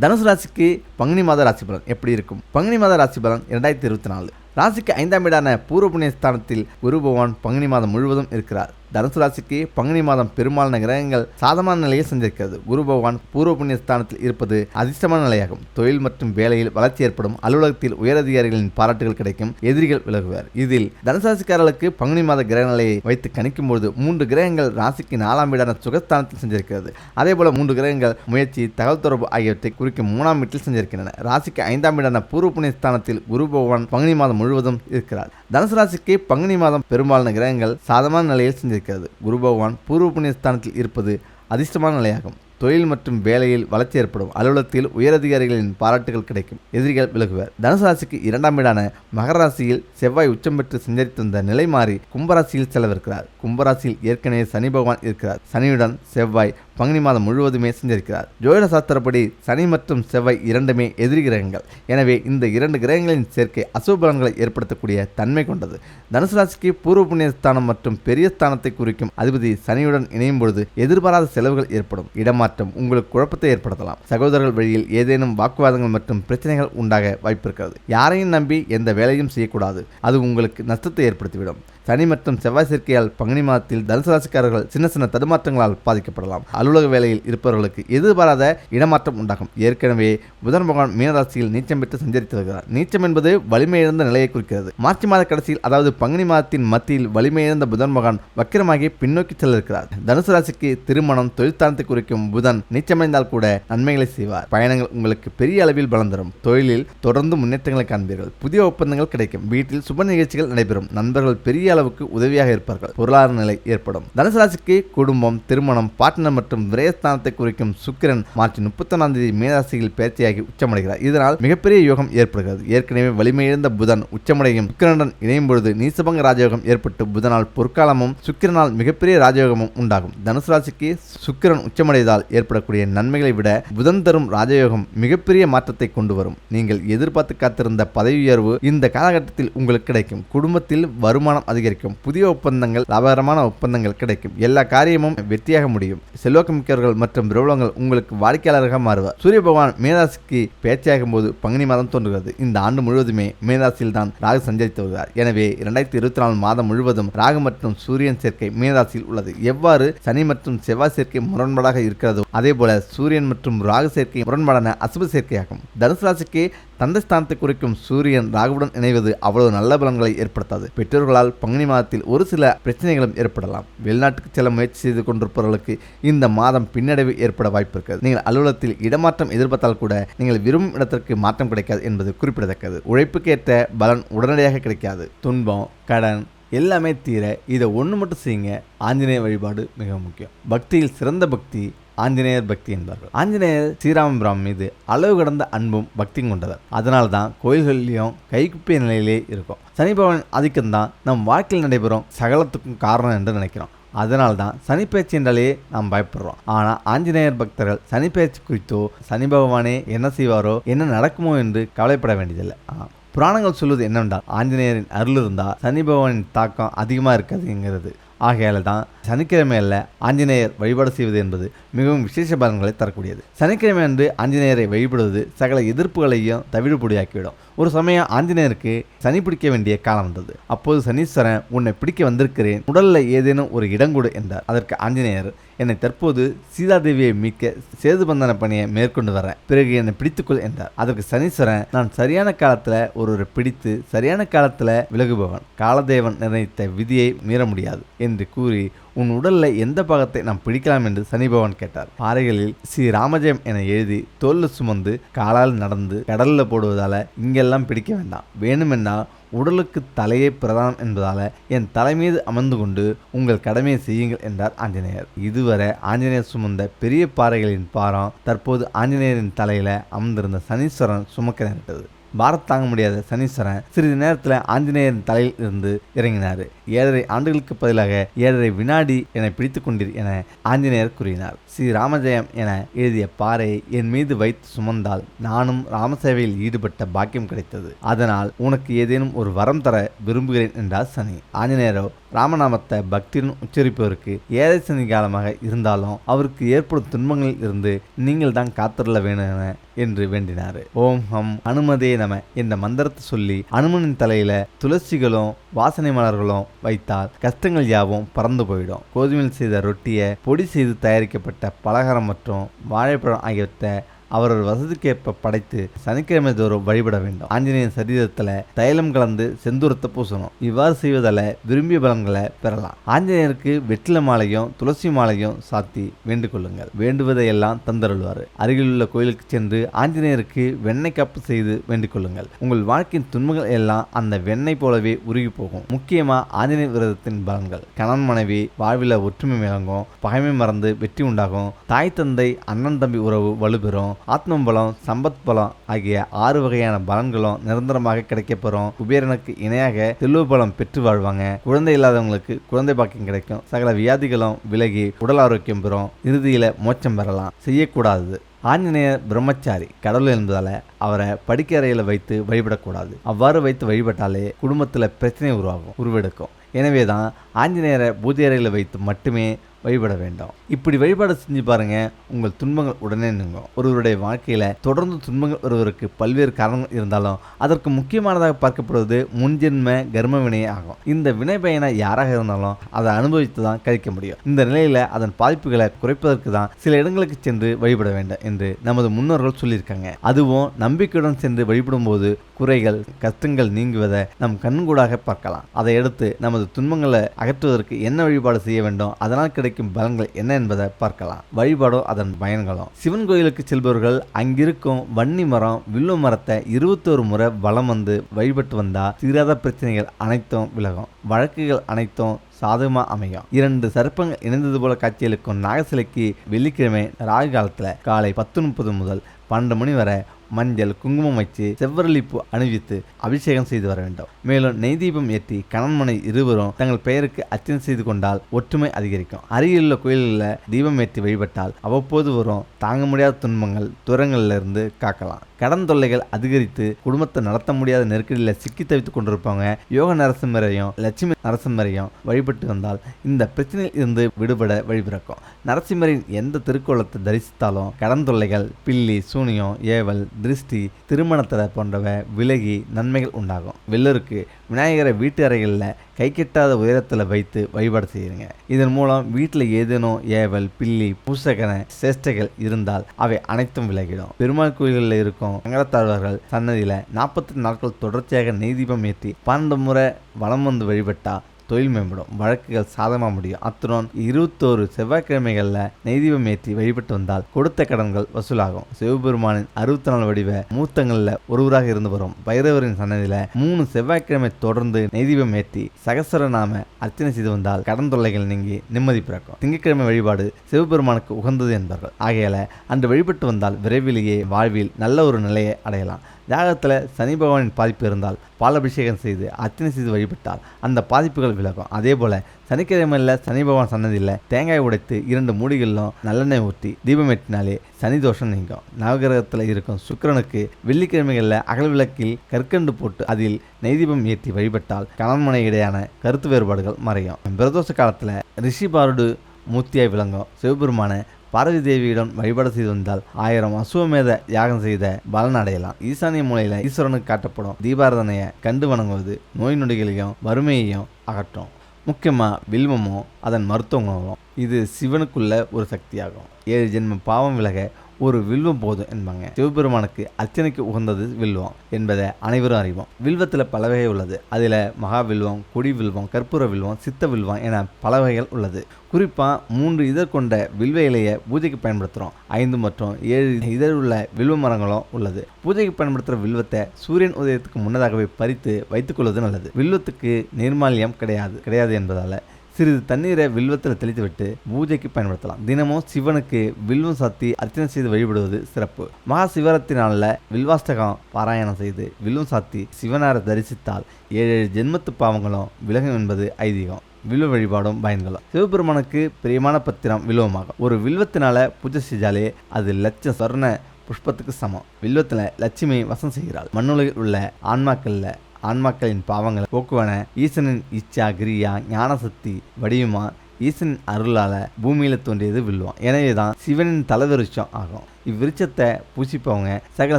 தனுசு ராசிக்கு பங்குனி மாத ராசி பலன் எப்படி இருக்கும்? பங்குனி மாத ராசி பலன் இரண்டாயிரத்தி இருபத்தி நாலு. ராசிக்கு ஐந்தாம் வீடான பூர்வ புண்ணிய ஸ்தானத்தில் குரு பகவான் பங்குனி மாதம் முழுவதும் இருக்கிறார். தனுசு ராசிக்கு பங்குனி மாதம் பெரும்பாலான கிரகங்கள் சாதமான நிலையில் சந்திருக்கிறது குரு பகவான் பூர்வ புண்ணிய ஸ்தானத்தில் இருப்பது அதிர்ஷ்டமான நிலையாகும். தொழில் மற்றும் வேலையில் வளர்ச்சி ஏற்படும். அலுவலகத்தில் உயரதிகாரிகளின் பாராட்டுகள் கிடைக்கும். எதிரிகள் விலகுவார். இதில் தனுசு ராசிக்காரர்களுக்கு பங்குனி மாத கிரக நிலையை வைத்து கணிக்கும்போது மூன்று கிரகங்கள் ராசிக்கு நாலாம் வீடான சுகஸ்தானத்தில் சென்றிருக்கிறது அதேபோல மூன்று கிரகங்கள் முயற்சி தகவல் தொடர்பு ஆகியவற்றை குறிக்கும் மூணாம் வீட்டில் சென்றிருக்கின்றன ராசிக்கு ஐந்தாம் வீடான பூர்வ புண்ணிய ஸ்தானத்தில் குரு பகவான் பங்குனி மாதம் முழுவதும் இருக்கிறார். தனுசு ராசிக்கு பங்குனி மாதம் பெரும்பாலான கிரகங்கள் சாதமான நிலையில் இருக்கிறது குரு பகவான் பூர்வ புண்ணியஸ்தானத்தில் இருப்பது அதிர்ஷ்டமான நிலையாகும். தொழில் மற்றும் வேலையில் வளர்ச்சி ஏற்படும். அலுவலகத்தில் உயரதிகாரிகளின் பாராட்டுகள் கிடைக்கும். எதிரிகள் விலகுவர். தனுசு ராசிக்கு இரண்டாம் வீடான மகர ராசியில் செவ்வாய் உச்சம் பெற்று சஞ்சரித்திருந்த நிலை மாறி கும்பராசியில் செலவிருக்கிறார். கும்பராசியில் ஏற்கனவே சனி பகவான் இருக்கிறார். சனியுடன் செவ்வாய் பங்குனி மாதம் முழுவதுமே செஞ்சிருக்கிறார் ஜோதிட சாஸ்திரப்படி சனி மற்றும் செவ்வாய் இரண்டுமே எதிரி கிரகங்கள். எனவே இந்த இரண்டு கிரகங்களின் சேர்க்கை அசுப பலன்களை ஏற்படுத்தக்கூடிய தன்மை கொண்டது. தனுசு ராசிக்கு பூர்வ புண்ணிய ஸ்தானம் மற்றும் பெரிய ஸ்தானத்தை குறிக்கும் அதிபதி சனியுடன் இணையும் பொழுது எதிர்பாராத செலவுகள் ஏற்படும். இடமாற்றம் உங்களுக்கு குழப்பத்தை ஏற்படுத்தலாம். சகோதரர்கள் வழியில் ஏதேனும் வாக்குவாதங்கள் மற்றும் பிரச்சனைகள் உண்டாக வாய்ப்பிருக்கிறது. யாரையும் நம்பி எந்த வேலையும் செய்யக்கூடாது. அது உங்களுக்கு நஷ்டத்தை ஏற்படுத்திவிடும். சனி மற்றும் செவ்வாய் சேர்க்கையால் பங்குனி மாதத்தில் தனுசு ராசிக்காரர்கள் சின்ன சின்ன தடுமாற்றங்களால் பாதிக்கப்படலாம். அலுவலக வேலையில் இருப்பவர்களுக்கு எதிர்பாராத இடமாற்றம் உண்டாகும். ஏற்கனவே புதன் பகவான் மீனராசியில் நீச்சம் பெற்று சஞ்சரித்து வருகிறார். நீச்சம் என்பது வலிமை இழந்த நிலையை குறிக்கிறது. மார்ச் மாத கடைசியில் அதாவது பங்குனி மாதத்தின் மத்தியில் வலிமை இழந்த புதன் பகவான் வக்கிரமாகி பின்னோக்கி செல்ல இருக்கிறார் தனுசு ராசிக்கு திருமணம் தொழில்தானத்தை குறிக்கும் புதன் நீச்சமடைந்தால் கூட நன்மைகளை செய்வார். பயணங்கள் உங்களுக்கு பெரிய அளவில் பலம் தரும். தொழிலில் தொடர்ந்து முன்னேற்றங்களை காண்பீர்கள். புதிய ஒப்பந்தங்கள் கிடைக்கும். வீட்டில் சுப நிகழ்ச்சிகள் நடைபெறும். நண்பர்கள் பெரிய அளவுக்கு உதவியாக இருப்பார்கள். பொருளாதார நிலை ஏற்படும். தனுசு ராசிக்கு குடும்பம் திருமணம் பார்ட்னர் மற்றும் விரயஸ்தானத்தை குறிக்கும் சுக்கிரன் மார்ச் முப்பத்தொன்னாம் தேதி மீனராசியில் பேர்ச்சியாகி உச்சமடைகிறார். இதனால் மிகப்பெரிய யோகம் ஏற்படுகிறது. ஏற்கனவே வலிமையிழந்த புதன் உச்சமடையும் சுக்கிரனுடன் இணையும் பொழுது நீசபங்க ராஜயோகம் ஏற்பட்டு புதனால் பொற்காலமும் சுக்கிரனால் மிகப்பெரிய ராஜயோகமும் உண்டாகும். தனுசு ராசிக்கு சுக்கிரன் உச்சமடைவதால் ஏற்படக்கூடிய நன்மைகளை விட புதன் தரும் ராஜயோகம் மிகப்பெரிய மாற்றத்தை கொண்டு வரும். நீங்கள் எதிர்பார்த்து காத்திருந்த பதவி உயர்வு இந்த காலகட்டத்தில் உங்களுக்கு கிடைக்கும். குடும்பத்தில் வருமானம் அதிகரிக்கும் புதிய ஒப்பந்தங்கள் லாபகரமான ஒப்பந்தங்கள் கிடைக்கும். எல்லா காரியமும் வெற்றியாக முடியும். செல்வாக்கு மிக்கவர்கள் மற்றும் பிரபலங்கள் உங்களுக்கு வாடிக்கையாளராக மாறுவார். சூரிய பகவான் மீனராசிக்கு பேச்சாகும் போது பங்குனி மாதம் தோன்றுகிறது. இந்த ஆண்டு முழுவதுமே மேராசியில் தான் ராகு சஞ்சரித்து வருகிறார். எனவே இரண்டாயிரத்தி இருபத்தி நாலு மாதம் முழுவதும் ராகு மற்றும் சூரியன் சேர்க்கை மீனராசியில் உள்ளது. எவ்வாறு சனி மற்றும் செவ்வாய் சேர்க்கை முரண்பாடாக இருக்கிறதோ அதே போல சூரியன் மற்றும் ராகு சேர்க்கை முரண்பாடான அசுப சேர்க்கையாகும். தனுசு ராசிக்கு தந்தஸ்தானத்தை குறிக்கும் சூரியன் ராகுவுடன் இணைவது அவ்வளவு நல்ல பலன்களை ஏற்படுத்தாது. பெற்றோர்களால் பங்குனி மாதத்தில் ஒரு சில பிரச்சனைகளும் ஏற்படலாம். வெளிநாட்டுக்கு செல்ல முயற்சி செய்து கொண்டிருப்பவர்களுக்கு இந்த மாதம் பின்னடைவு ஏற்பட வாய்ப்பு இருக்கிறது. நீங்கள் அலுவலகத்தில் இடமாற்றம் எதிர்பார்த்தால் கூட நீங்கள் விரும்பும் இடத்திற்கு மாற்றம் கிடைக்காது என்பது குறிப்பிடத்தக்கது. உழைப்புக்கேற்ற பலன் உடனடியாக கிடைக்காது. துன்பம் கடன் எல்லாமே தீர இதை ஒன்று மட்டும் செய்யுங்க. ஆஞ்சநேய வழிபாடு மிக முக்கியம். பக்தியில் சிறந்த பக்தி ஆஞ்சநேயர் பக்தி என்பார்கள். ஆஞ்சநேயர் ஸ்ரீராமபுரம் மீது அளவு கடந்த அன்பும் பக்தியும் கொண்டவர். அதனால தான் கோயில்கள்லையும் கைக்குப்பிய நிலையிலே இருக்கும். சனி பகவான் ஆதிக்கம்தான் நம் வாழ்க்கையில் நடைபெறும் சகலத்துக்கும் காரணம் என்று நினைக்கிறோம். அதனால் தான் சனிப்பயிற்சி என்றாலே நாம் பயப்படுறோம். ஆனால் ஆஞ்சநேயர் பக்தர்கள் சனிப்பயிற்சி குறித்தோ சனி பகவானே என்ன செய்வாரோ என்ன நடக்குமோ என்று கவலைப்பட வேண்டியதில்லை. ஆ, புராணங்கள் சொல்வது என்னவென்றால் ஆஞ்சநேயரின் அருள் இருந்தால் சனி பகவானின் தாக்கம் அதிகமாக இருக்காதுங்கிறது ஆகையால தான் சனிக்கிழமையில் ஆஞ்சநேயர் வழிபாடு செய்வது என்பது மிகவும் விசேஷ பலன்களை தரக்கூடியது. சனிக்கிழமை அன்று ஆஞ்சநேயரை வழிபடுவது சகல எதிர்ப்புகளையும் தவிடுபொடியாக்கிவிடும். ஒரு சமயம் ஆஞ்சநேயருக்கு சனி பிடிக்க வேண்டிய காலம் வந்தது. அப்போது சனீஸ்வரன் உன்னை பிடிக்க வந்திருக்கிறேன். உடலில் ஏதேனும் ஒரு இடம் கொடு என்றார். அதற்கு ஆஞ்சநேயர் என்னை தற்போது சீதாதேவியை மீட்க சேதுபந்தன பணியை மேற்கொண்டு வரேன் பிறகு என்னை பிடித்துக்கொள் என்றார். அதற்கு சனீஸ்வரன் நான் சரியான காலத்தில் ஒருவரை பிடித்து சரியான காலத்தில் விலகுபவன். காலதேவன் நிர்ணயித்த விதியை மீற முடியாது என்று கூறி உன் உடலில் எந்த பாகத்தை நாம் பிடிக்கலாம்? என்று சனி பகவான் கேட்டார். பாறைகளில் ஸ்ரீ ராமஜெயம் என எழுதி தோல்ல சுமந்து காலால் நடந்து கடலில் போடுவதால் இங்கெல்லாம் பிடிக்க வேண்டாம். வேணுமென்னா உடலுக்கு தலையே பிரதானம் என்பதால் என் தலை மீது அமர்ந்து கொண்டு உங்கள் கடமையை செய்யுங்கள் என்றார் ஆஞ்சநேயர். இதுவரை ஆஞ்சநேயர் சுமந்த பெரிய பாறைகளின் பாரம் தற்போது ஆஞ்சநேயரின் தலையில் அமர்ந்திருந்த சனீஸ்வரன் சுமக்க நேரிட்டது. பாரத் தாங்க முடியாத சனீஸ்வரன் சிறிது நேரத்தில் ஆஞ்சநேயரின் தலையில் இருந்து இறங்கினார். ஏழரை ஆண்டுகளுக்கு பதிலாக ஏழரை வினாடி என பிடித்து கொண்டீர் என ஆஞ்சநேயர் கூறினார். ஸ்ரீ ராமஜெயம் என எழுதிய பாறை என் மீது வைத்து சுமந்தால் நானும் ராமசேவையில் ஈடுபட்ட பாக்கியம் கிடைத்தது. அதனால் உனக்கு ஏதேனும் ஒரு வரம் தர விரும்புகிறேன் என்றார் சனி. ஆஞ்சநேயரோ ராமநாமத்தை பக்தியுடன் உச்சரிப்பவருக்கு ஏழை சனி காலமாக இருந்தாலும் அவருக்கு ஏற்படும் துன்பங்களில் இருந்து நீங்கள் தான் காத்திருள்ள வேணும் என்று வேண்டினார். ஓம் ஹம் அனுமதே நம என்ற மந்திரத்தை சொல்லி அனுமனின் தலையில துளசிகளும் வாசனை மலர்களும் வைத்தால் கஷ்டங்கள் யாவும் பறந்து போயிடும். கோதுமையில் செய்த ரொட்டியை பொடி செய்து தயாரிக்கப்பட்ட பலகாரம் மற்றும் வாழைப்பழம் ஆகியவற்றை அவரவர் வசதிக்கேற்ப படைத்து சனிக்கிழமை தோறும் வழிபட வேண்டும். ஆஞ்சநேயன் சரீரத்தில் தைலம் கலந்து செந்தூரத்தை பூசணும். இவ்வாறு செய்வதால் விரும்பிய பலன்களை பெறலாம். ஆஞ்சநேயருக்கு வெற்றில மாலையும் துளசி மாலையும் சாத்தி வேண்டிக் கொள்ளுங்கள். வேண்டுவதை எல்லாம் தந்தருள்வார். அருகிலுள்ள கோயிலுக்கு சென்று ஆஞ்சநேயருக்கு வெண்ணெய் கப்பு செய்து வேண்டிக் கொள்ளுங்கள். உங்கள் வாழ்க்கையின் துன்பங்கள் எல்லாம் அந்த வெண்ணெய் போலவே உருகி போகும். முக்கியமாக ஆஞ்சநேயர் விரதத்தின் பலன்கள். கணவன் மனைவி வாழ்வில் ஒற்றுமை விளங்கும். பகைமை மறந்து வெற்றி உண்டாகும். தாய் தந்தை அண்ணன் தம்பி உறவு வலுப்பெறும். ஆத்ம பலம் சம்பத் பலம் ஆகிய ஆறு வகையான பலன்களும் நிரந்தரமாக கிடைக்கப்பெறும் குபேரனுக்கு இணையாக செல்வ பலம் பெற்று வாழ்வாங்க. குழந்தை இல்லாதவங்களுக்கு குழந்தை பாக்கியம் கிடைக்கும். சகல வியாதிகளும் விலகி உடல் ஆரோக்கியம் பெறும். இறுதியில மோட்சம் பெறலாம். செய்யக்கூடாது. ஆஞ்சநேயர் பிரம்மச்சாரி கடவுள் என்பதால அவரை படிக்க அறையில் வைத்து வழிபடக்கூடாது. அவ்வாறு வைத்து வழிபட்டாலே குடும்பத்தில் பிரச்சனை உருவாகும். உருவெடுக்கும். எனவே தான் ஆஞ்சநேயரை பூஜை அறையில் வைத்து மட்டுமே வழிபட வேண்டும். இப்படி வழிபாடு செஞ்சு பாருங்க உங்கள் துன்பங்கள் உடனே நீங்கும். ஒருவருடைய வாழ்க்கையில் தொடர்ந்து துன்பங்கள் வருவதற்கு பல்வேறு காரணங்கள் இருந்தாலும் அதற்கு முக்கியமானதாக பார்க்கப்படுவது முன்ஜென்ம கர்ம வினையே ஆகும். இந்த வினை பயனை யாராக இருந்தாலும் அதை அனுபவித்து தான் கழிக்க முடியும். இந்த நிலையில் அதன் பாதிப்புகளை குறைப்பதற்கு தான் சில இடங்களுக்கு சென்று வழிபட வேண்டும் என்று நமது முன்னோர்கள் சொல்லியிருக்காங்க. அதுவும் நம்பிக்கையுடன் சென்று வழிபடும் போது குறைகள் கஷ்டங்கள் நீங்குவதை நம் கண்கூடாக பார்க்கலாம். அதை அடுத்து நமது துன்பங்களை அகற்றுவதற்கு என்ன வழிபாடு செய்ய வேண்டும் அதனால் கிடைக்கும் பலன்கள் என்ன என்பதை பார்க்கலாம். வழிபாடும் அதன் பயன்களும். சிவன் கோயிலுக்கு செல்பவர்கள் அங்கிருக்கும் வன்னி மரம் வில்லு மரத்தை இருபத்தோரு முறை வலம் வந்து வழிபட்டு வந்தால் தீராத பிரச்சனைகள் அனைத்தும் விலகும். வழக்குகள் அனைத்தும் சாதகமாக அமையும். இரண்டு சர்ப்பங்கள் இணைந்தது போல காட்சியளிக்கும் நாகசிலைக்கு வெள்ளிக்கிழமை ராகு காலத்தில் காலை பத்து முப்பது முதல் பன்னெண்டு மணி வரை மஞ்சள் குங்குமம் வச்சு செவ்வரளிப்பு அணிவித்து அபிஷேகம் செய்து வர வேண்டும். மேலும் நெய் தீபம் ஏற்றி கணன்மனை இருவரும் தங்கள் பெயருக்கு அர்ச்சனை செய்து கொண்டால் ஒற்றுமை அதிகரிக்கும். அருகிலுள்ள கோயில்களில் தீபம் ஏற்றி வழிபட்டால் அவ்வப்போது வரும் தாங்க முடியாத துன்பங்கள் துரங்களிலிருந்து காக்கலாம். கடன் தொல்லைகள் அதிகரித்து குடும்பத்தை நடத்த முடியாத நெருக்கடியில் சிக்கி தவித்துக் கொண்டிருப்பவங்க யோக நரசிம்மரையும் லட்சுமி நரசிம்மரையும் வழிபட்டு வந்தால் இந்த பிரச்சனையில் இருந்து விடுபட வழிபிறக்கும் நரசிம்மரின் எந்த திருக்கோலத்தை தரிசித்தாலும் கடன் தொல்லைகள் பில்லி சூனியம் ஏவல் திருஷ்டி திருமணத்தடை போன்றவை விலகி நன்மைகள் உண்டாகும். வெள்ளருக்கு விநாயகரை வீட்டு அறைகளில் கை கிட்டாத உயரத்தில் வைத்து வழிபாடு செய்யுங்க. இதன் மூலம் வீட்டில் ஏதேனும் ஏவல் பில்லி பூசகன சேஷ்டைகள் இருந்தால் அவை அனைத்தும் விலகிடும். பெருமாள் கோயில்களில் இருக்கும் சங்கரத்தாழ்வார்கள் சன்னதியில் நாற்பத்தி நாட்கள் தொடர்ச்சியாக நெய் தீபம் ஏற்றி பன்னெண்டு முறை வளம் வந்து வழிபட்டால் தொழில் மேம்படும் வழக்குகள் சாதமாக முடியும். அத்துடன் இருபத்தோரு செவ்வாய்க்கிழமைகளில் நெய்தீபம் ஏற்றி வழிபட்டு வந்தால் கொடுத்த கடன்கள் வசூலாகும். சிவபெருமானின் அறுபத்தி நாலு வடிவ மூத்தங்களில் ஒருவராக இருந்து வரும் பைரவரின் சன்னதியில் மூணு செவ்வாய்க்கிழமை தொடர்ந்து நெய்தீபம் ஏற்றி சகசரநாம அர்ச்சனை செய்து வந்தால் கடன் தொல்லைகள் நீங்கி நிம்மதி பிறக்கும். திங்கட்கிழமை வழிபாடு சிவபெருமானுக்கு உகந்தது என்பார்கள். ஆகையால அன்று வழிபட்டு வந்தால் விரைவிலேயே வாழ்வில் நல்ல ஒரு நிலையை அடையலாம். யாகத்தில் சனி பகவானின் பாதிப்பு இருந்தால் பாலபிஷேகம் செய்து அர்ச்சனை செய்து வழிபட்டால் அந்த பாதிப்புகள் விலகும். அதே போல் சனிக்கிழமையில் சனி பகவான் சன்னதியில் தேங்காய் உடைத்து இரண்டு மூடிகளிலும் நல்லெண்ணெய் ஊற்றி தீபம் ஏற்றினாலே சனி தோஷம் நீங்கும். நவகிரகத்தில் இருக்கும் சுக்கிரனுக்கு வெள்ளிக்கிழமைகளில் அகல் விளக்கில் கற்கண்டு போட்டு அதில் நெய்தீபம் ஏற்றி வழிபட்டால் கணவன்மனை இடையான கருத்து வேறுபாடுகள் மறையும். பிரதோஷ காலத்தில் ரிஷி பாருடு மூர்த்தியாய் விளங்கும். சிவபெருமான பார்வதி தேவியிடம் வழிபாடு செய்து வந்தால் ஆயிரம் அசுவமேத யாகம் செய்த பலன் அடையலாம். ஈசானிய மூலையில ஈஸ்வரனுக்கு காட்டப்படும் தீபாரதனையை கண்டு வணங்குவது நோய் நொடிகளையும் வறுமையையும் அகற்றும். முக்கியமாக வில்வமும் அதன் மருத்துவ இது சிவனுக்குள்ள ஒரு சக்தியாகும். ஏழு ஜென்ம பாவம் விலக ஒரு வில்வம் போதும் என்பாங்க. சிவபெருமானுக்கு அர்ச்சனைக்கு உகந்தது வில்வம் என்பதை அனைவரும் அறிவோம். வில்வத்தில் பல வகை உள்ளது. அதில் மகா வில்வம் கொடி வில்வம் கற்பூர வில்வம் சித்த வில்வம் என பல வகைகள் உள்ளது. குறிப்பாக மூன்று இதழ் கொண்ட வில்வ இலையை பூஜைக்கு பயன்படுத்துகிறோம் ஐந்து மற்றும் ஏழு இதழ் உள்ள வில்வ மரங்களும் உள்ளது. பூஜைக்கு பயன்படுத்துகிற வில்வத்தை சூரியன் உதயத்துக்கு முன்னதாகவே பறித்து வைத்துக்கொள்வது நல்லது. வில்வத்துக்கு நிர்மாலியம் கிடையாது கிடையாது என்பதால் சிறிது தண்ணீரை வில்வத்தில் தெளித்துவிட்டு பூஜைக்கு பயன்படுத்தலாம். தினமும் சிவனுக்கு வில்வம் சாத்தி அர்ச்சனை செய்து வழிபடுவது சிறப்பு. மகா சிவராத்திரி நாளில் வில்வாஷ்டகம் பாராயணம் செய்து வில்வம் சாத்தி சிவனாரை தரிசித்தால் ஏழு ஏழு ஜென்மத்து பாவங்களும் விலகும் என்பது ஐதீகம். வில்வ வழிபாடும் பயன்களும். சிவபெருமானுக்கு பிரியமான பத்திரம் வில்வமாகும். ஒரு வில்வத்தினால பூஜை செஞ்சாலே அது லட்சம் சொர்ண புஷ்பத்துக்கு சமம். வில்வத்தில் லட்சுமி வசம் செய்கிறாள். மண்ணுலகில் உள்ள ஆன்மாக்களில் ஆன்மாக்களின் பாவங்களை போக்குவன ஈசனின் இச்சா கிரியா ஞானசக்தி வடிவமா ஈசனின் அருளால் பூமியில் தோன்றியது வில்வம் எனவேதான் சிவனின் தலைவிருச்சம் ஆகும். இவ்விருச்சத்தை பூசிப்பவங்க சகல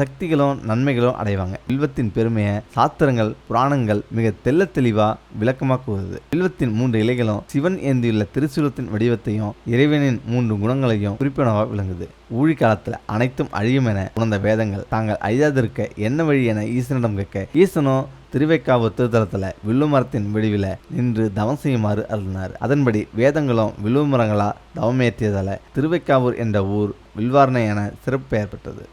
சக்திகளும் நன்மைகளும் அடைவாங்க. வில்வத்தின் பெருமையை சாஸ்திரங்கள் புராணங்கள் மிக தெள்ள தெளிவாக விளக்கமாக கூறுது வில்வத்தின் மூன்று இலைகளும் சிவன் ஏந்தியுள்ள திருசூலத்தின் வடிவத்தையும் இறைவனின் மூன்று குணங்களையும் குறிப்பினவாக விளங்குது. ஊழி காலத்தில் அனைத்தும் அழியும் என உணர்ந்த வேதங்கள் தாங்கள் அழியாதிருக்க என்ன வழி என ஈசனிடம் கேட்க ஈசனும் திருவைக்காவூர் திருத்தலத்தில் வில்லுமரத்தின் விடிவில் நின்று தவம் செய்யுமாறு அருளினார். அதன்படி வேதங்களும் வில்லுமரங்களா தவமேற்றியதால திருவைக்காவூர் என்ற ஊர் வில்வார்ணை என சிறப்பு பெயர் பெற்றது.